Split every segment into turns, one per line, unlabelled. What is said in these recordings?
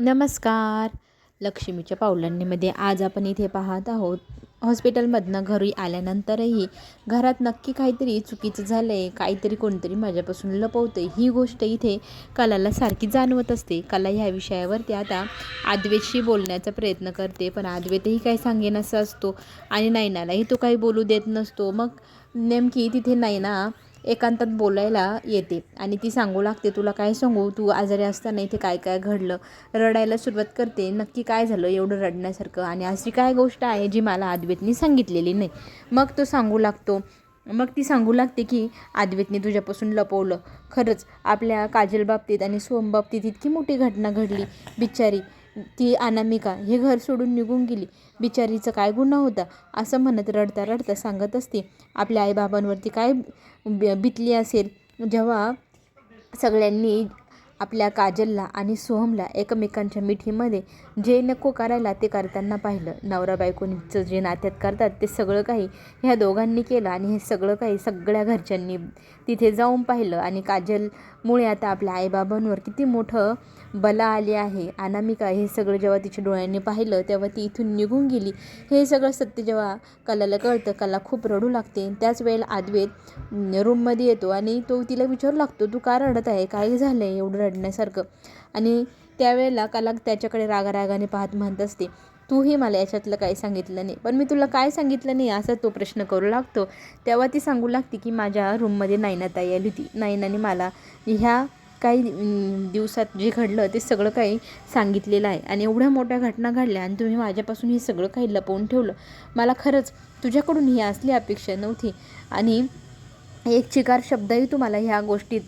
नमस्कार. लक्ष्मीच्या पावलांनीमध्ये आज आपण इथे पाहत आहोत हॉस्पिटलमधनं घरी आल्यानंतरही घरात नक्की काहीतरी चुकीचं झालं आहे काहीतरी कोणतरी माझ्यापासून लपवतं ही गोष्ट इथे कलाला सारखी जाणवत असते. कला ह्या विषयावरती आता आद्वेतशी बोलण्याचा प्रयत्न करते पण आद्वेतही काही सांगेनासा असतो आणि नैनालाही तो काही बोलू देत नसतो. मग नेमकी तिथे नैना एकांतात बोलायला येते. आणि ती सांगू लागते तुला काय सांगू? तू आजारी असताना इथे काय काय घडलं? रडायला सुरुवात करते नक्की काय झालं एवढं रडण्यासारखं? आणि अशी काय गोष्ट आहे जी मला आद्वेतनी सांगितलेली नाही. मग तो सांगू लागतो मग ती सांगू लागते की आद्वेतने तुझ्यापासून लपवलं. खरंच आपल्या काजल बाबतीत आणि सोम बाबतीत इतकी मोठी घटना घडली. बिचारी ती अनामिका हे घर सोडून निघून गेली. बिचारीचं काय गुन्हा होता? असं म्हणत रडता रडता सांगत असते आपल्या आईबाबांवरती काय बितली असेल? जेव्हा सगळ्यांनी आपल्या काजलला आणि सोहमला एकमेकांच्या मिठीमध्ये जे नको करायला ते करताना पाहिलं. नवरा बायकोनीचं जे नात्यात करतात ते सगळं काही ह्या दोघांनी केलं आणि हे सगळं काही सगळ्या घरच्यांनी तिथे जाऊन पाहिलं. आणि काजलमुळे आता आपल्या आईबाबांवर किती मोठं बला आले आहे. अनामिका हे सगळं जेव्हा तिच्या डोळ्यांनी पाहिलं तेव्हा ती इथून निघून गेली. हे सगळं सत्य जेव्हा कलाला कळतं कला खूप रडू लागते. त्याच वेळेला आद्वेत रूममध्ये येतो आणि तो तिला विचारू लागतो तू का रडत आहे? काय झालं आहे एवढं रडण्यासारखं. आणि त्यावेळेला कला त्याच्याकडे रागारागाने पाहत म्हणत असते तूही मला याच्यातलं काही सांगितलं नाही. पण मी तुला काय सांगितलं नाही असा तो प्रश्न करू लागतो. तेव्हा ती सांगू लागते की माझ्या रूममध्ये नायनाताई आली होती. नायनाने मला ह्या काही दिवसात जे घडलं ते सगळं काही सांगितलेलं आहे. आणि एवढ्या मोठ्या घटना घडल्या आणि तुम्ही माझ्यापासून हे सगळं काही लपवून ठेवलं. मला खरंच तुझ्याकडून ही असली अपेक्षा नव्हती. आणि एक चिकार शब्दही तुम्हाला ह्या गोष्टीत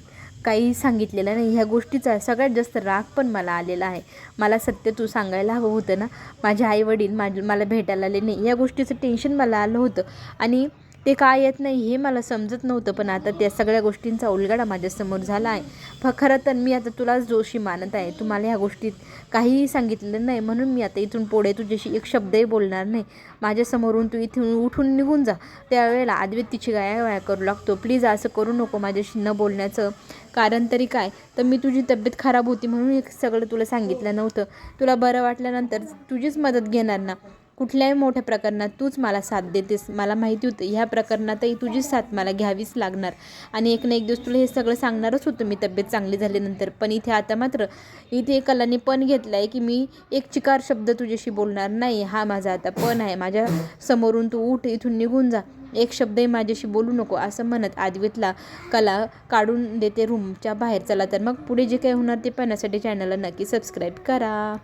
काही सांगितलेलं नाही. ह्या गोष्टीचा सगळ्यात जास्त राग पण मला आलेला आहे. मला सत्य तू सांगायला हवं होतं ना? माझे आईवडील माझ मला भेटायला आले नाही. या गोष्टीचं टेन्शन मला आलं होतं. आणि ते काय येत नाही हे मला समजत नव्हतं पण आता त्या सगळ्या गोष्टींचा उलगडा माझ्यासमोर झाला आहे फ खरं तर मी आता तुलाच जोशी मानत आहे. तुम्हाला ह्या गोष्टीत काहीही सांगितलेलं नाही म्हणून मी आता इथून पुढे तुझ्याशी एक शब्दही बोलणार नाही. माझ्यासमोरून तू इथून उठून निघून जा. त्यावेळेला आद्वेत तिची गाया वाया करू लागतो. प्लीज असं करू नको माझ्याशी न बोलण्याचं. कारण तरी काय? तर मी तुझी तब्येत खराब होती म्हणून हे सगळं तुला सांगितलं नव्हतं. तुला बरं वाटल्यानंतर तुझीच मदत घेणार ना? कुठल्याही मोठ्या प्रकरणात तूच मला साथ देतेस. मला माहिती होतं ह्या प्रकरणातही तुझीच साथ मला घ्यावीच लागणार. आणि एक ना एक दिवस तुला हे सगळं सांगणारच होतं मी तब्येत चांगली झाल्यानंतर. पण इथे आता मात्र इथे कलाने पण घेतला आहे की मी एक चिकार शब्द तुझ्याशी बोलणार नाही. हा माझा आता पण आहे. माझ्या समोरून तू उठ इथून निघून जा. एक शब्दही माझ्याशी बोलू नको असं म्हणत आदवीतला कला काढून देते रूमच्या बाहेर. चला तर मग पुढे जे काही होणार ते पाहण्यासाठी चॅनलला नक्की सबस्क्राईब करा.